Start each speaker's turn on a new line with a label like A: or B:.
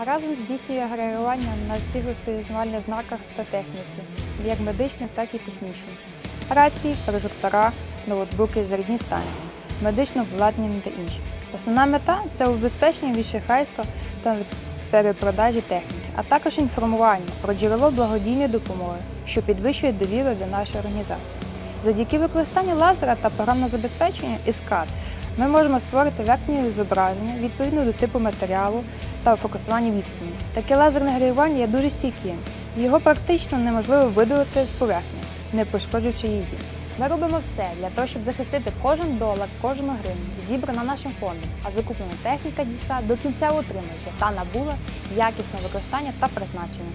A: а разом здійснює гравіювання на всіх розпізнавальних знаках та техніці, як медичних, так і технічних. Рації, прожектора, ноутбуки, зарядні станції, медичне обладнання та інші. Основна мета це убезпечення від шахрайства та перепродажі техніки, а також інформування про джерело благодійної допомоги, що підвищує довіру до нашої організації. Завдяки використанню лазера та програмного забезпечення ІСКАТ ми можемо створити верхнє зображення відповідно до типу матеріалу та фокусування відстані. Таке лазерне гравювання є дуже стійким. Його практично неможливо видалити з поверхні, не пошкоджуючи її. Ми робимо все для того, щоб захистити кожен долар, кожну гривню, зібрана нашим фондом, а закуплена техніка дійшла до кінця утримувача та набула якісне використання та призначення.